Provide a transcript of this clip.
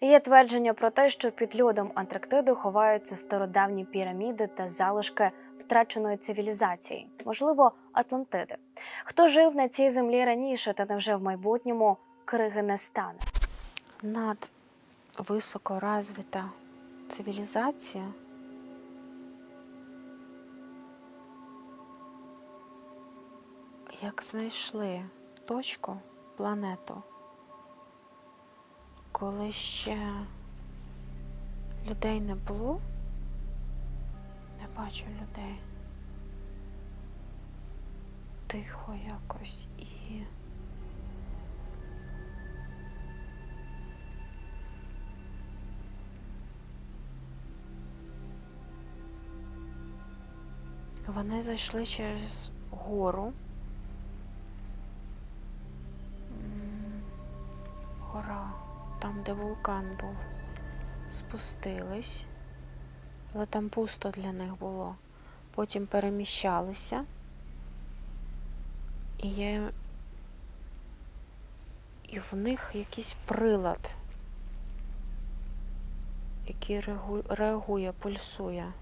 Є твердження про те, що під льодом Антарктиди ховаються стародавні піраміди та залишки втраченої цивілізації, можливо, Атлантиди. Хто жив на цій землі раніше та невже в майбутньому криги не стане? Над високоразвита цивілізація як знайшли точку, планету, коли ще людей не було, не бачу людей. Тихо якось і. Вони зайшли через гору. Гора, там, де вулкан був, спустились, але там пусто для них було. Потім переміщалися. І я... І в них якийсь прилад, який реагує, пульсує.